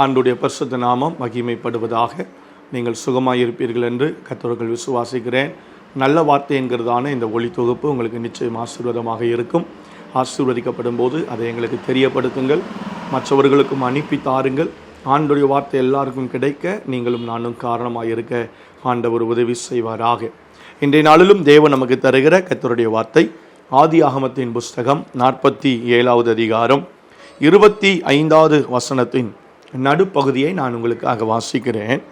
ஆண்டுடைய பரிசுத்த நாமம் மகிமைப்படுவதாக நீங்கள் சுகமாயிருப்பீர்கள் என்று கத்தவர்கள் விசுவாசிக்கிறேன். நல்ல வார்த்தை என்கிறதான இந்த ஒளி தொகுப்பு உங்களுக்கு நிச்சயம் ஆசீர்வாதமாக இருக்கும். ஆசீர்வதிக்கப்படும் போது அதை எங்களுக்கு தெரியப்படுத்துங்கள். மற்றவர்களுக்கும் அனுப்பி தாருங்கள். ஆண்டுடைய வார்த்தை எல்லாருக்கும் கிடைக்க நீங்களும் நானும் காரணமாக இருக்க ஆண்டவர் உதவி செய்வாராக. இன்றைய நாளிலும் தேவன் நமக்கு தருகிற கத்தருடைய வார்த்தை ஆதி ஆகமத்தின் புஸ்தகம் நாற்பத்தி ஏழாவது அதிகாரம் இருபத்தி ஐந்தாவது வசனத்தின் நடுப்பகுதியை நான் உங்களுக்காக வாசிக்கிறேன்.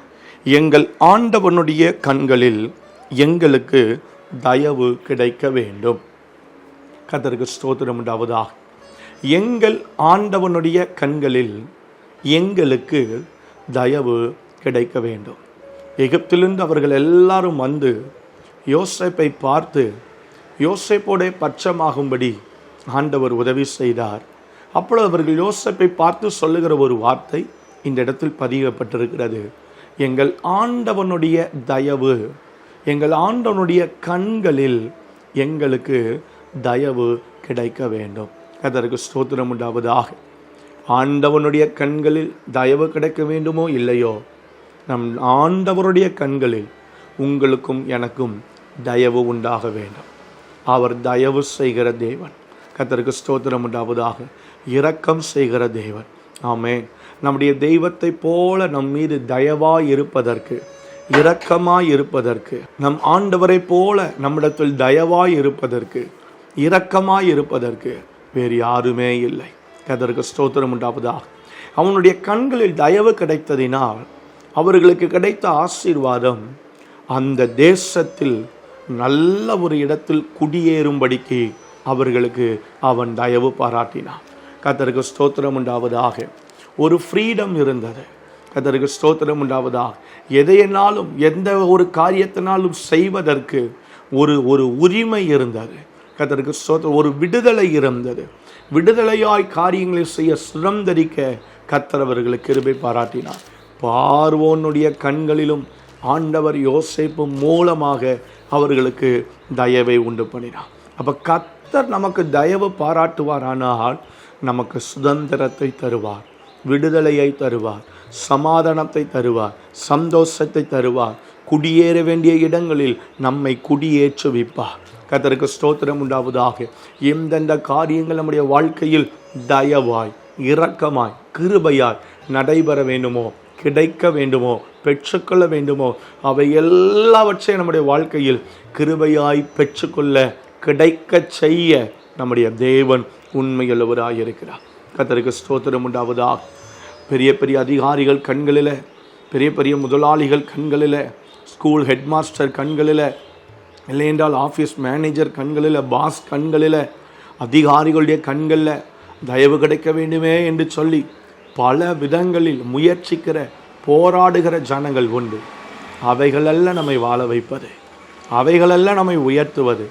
எங்கள் ஆண்டவனுடைய கண்களில் எங்களுக்கு தயவு கிடைக்க வேண்டும். கத்தருக்கு ஸ்தோத்திரம் உண்டாவதாக. எங்கள் ஆண்டவனுடைய கண்களில் எங்களுக்கு தயவு கிடைக்க வேண்டும். எகிப்திலிருந்து அவர்கள் எல்லாரும் வந்து யோசேப்பை பார்த்து யோசேப்போட பட்சமாகும்படி ஆண்டவர் உதவி செய்தார். அப்பொழுது அவர்கள் யோசப்பை பார்த்து சொல்லுகிற ஒரு வார்த்தை இந்த இடத்தில் பதியப்பட்டிருக்கிறது. எங்கள் ஆண்டவனுடைய தயவு எங்கள் ஆண்டவனுடைய கண்களில் எங்களுக்கு தயவு கிடைக்க வேண்டும். அதற்கு ஸ்தோத்திரம் உண்டாவதாக. ஆண்டவனுடைய கண்களில் தயவு கிடைக்க வேண்டுமோ இல்லையோ? நம் ஆண்டவருடைய கண்களில் உங்களுக்கும் எனக்கும் தயவு உண்டாக வேண்டும். அவர் தயவு செய்கிற தேவன். கத்தருக்கு ஸ்தோத்திரம் உண்டாவதாக. இரக்கம் செய்கிற தேவன். ஆமே நம்முடைய தெய்வத்தை போல நம் மீது தயவாய் இருப்பதற்கு இரக்கமாய் இருப்பதற்கு நம் ஆண்டவரை போல நம்மிடத்தில் தயவாய் இருப்பதற்கு இரக்கமாய் இருப்பதற்கு வேறு யாருமே இல்லை. கதற்கு ஸ்தோத்திரம் உண்டாவதாக. அவனுடைய கண்களில் தயவு கிடைத்ததினால் அவர்களுக்கு கிடைத்த ஆசீர்வாதம் அந்த தேசத்தில் நல்ல ஒரு இடத்தில் குடியேறும்படிக்கு அவர்களுக்கு அவன் தயவு பாராட்டினான். கத்தருக்கு ஸ்தோத்திரம் உண்டாவதாக. ஒரு ஃப்ரீடம் இருந்தது. கத்தருக்கு ஸ்தோத்திரம் உண்டாவதாக. எதையினாலும் எந்த ஒரு காரியத்தினாலும் செய்வதற்கு ஒரு ஒரு உரிமை இருந்தது. கத்தருக்கு ஸ்தோத்திரம் ஒரு விடுதலை இருந்தது. விடுதலையாய் காரியங்களை செய்ய சுதந்திரிக்க கத்தர் அவர்களுக்கு கிருபை பாராட்டினார். பார்வோனுடைய கண்களிலும் ஆண்டவர் யோசிப்பு மூலமாக அவர்களுக்கு தயவை உண்டு பண்ணினார். அப்போ கத் கர்த்தர் நமக்கு தயவு பாராட்டுவாரானால் நமக்கு சுதந்திரத்தை தருவார் விடுதலையை தருவார் சமாதானத்தை தருவார் சந்தோஷத்தை தருவார். குடியேற வேண்டிய இடங்களில் நம்மை குடியேற்றுவிப்பார். கத்தருக்கு ஸ்தோத்திரம் உண்டாவதாக. எந்தெந்த காரியங்கள் நம்முடைய வாழ்க்கையில் தயவாய் இரக்கமாய் கிருபையாய் நடைபெற வேண்டுமோ கிடைக்க வேண்டுமோ பெற்றுக்கொள்ள வேண்டுமோ அவை எல்லாவற்றையும் நம்முடைய வாழ்க்கையில் கிருபையாய் பெற்றுக்கொள்ள கிடைக்க செய்ய நம்முடைய தேவன் உண்மையுள்ளவராக இருக்கிறார். கத்தருக்கு ஸ்தோத்திரம் உண்டாவதாக. பெரிய பெரிய அதிகாரிகள் கண்களில் பெரிய பெரிய முதலாளிகள் கண்களில் ஸ்கூல் ஹெட்மாஸ்டர் கண்களில் இல்லை என்றால் ஆஃபீஸ் மேனேஜர் கண்களில் பாஸ் கண்களில் அதிகாரிகளுடைய கண்களில் தயவு கிடைக்க வேண்டுமே என்று சொல்லி பல விதங்களில் முயற்சிக்கிற போராடுகிற ஜனங்கள் உண்டு. அவைகளல்ல நம்மை வாழ வைப்பது அவைகளல்ல நம்மை உயர்த்துவது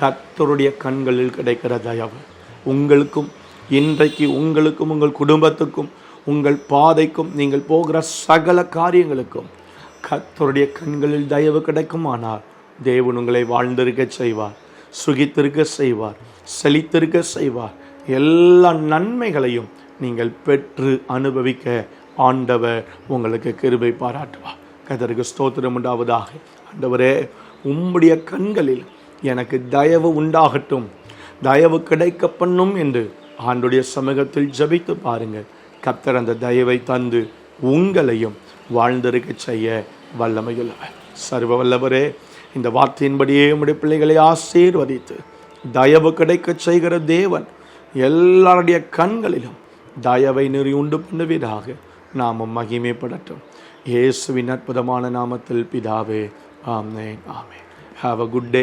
கத்தருடைய கண்களில் கிடைக்கிற தயவு. உங்களுக்கும் இன்றைக்கு உங்களுக்கும் உங்கள் குடும்பத்துக்கும் உங்கள் பாதைக்கும் நீங்கள் போகிற சகல காரியங்களுக்கும் கத்தருடைய கண்களில் தயவு கிடைக்குமானால் தேவன் உங்களை வாழ்ந்திருக்க செய்வார் சுகித்திருக்க செய்வார் செழித்திருக்க செய்வார். எல்லா நன்மைகளையும் நீங்கள் பெற்று அனுபவிக்க ஆண்டவர் உங்களுக்கு கிருபை பாராட்டுவார். கதருக்கு ஸ்தோத்திரம் உண்டாவதாக. ஆண்டவரே உம்முடைய கண்களில் எனக்கு தயவு உண்டாகட்டும். தயவு கிடைக்க பண்ணும் என்று ஆண்டுடைய சமூகத்தில் ஜபித்து பாருங்கள். கத்தர் அந்த தயவை தந்து உங்களையும் வாழ்ந்திருக்க செய்ய வல்லமையுள்ளவர் சர்வ வல்லவரே இந்த வார்த்தையின்படியே உடைய பிள்ளைகளை ஆசீர்வதித்து தயவு கிடைக்க செய்கிற தேவன் எல்லாருடைய கண்களிலும் தயவை நெறி உண்டு பண்ணுவீராக. நாம் மகிமைப்படட்டும். இயேசுவின் அற்புதமான நாமத்தில் பிதாவே ஆமே ஆமே ஹாவ் அ குட் டே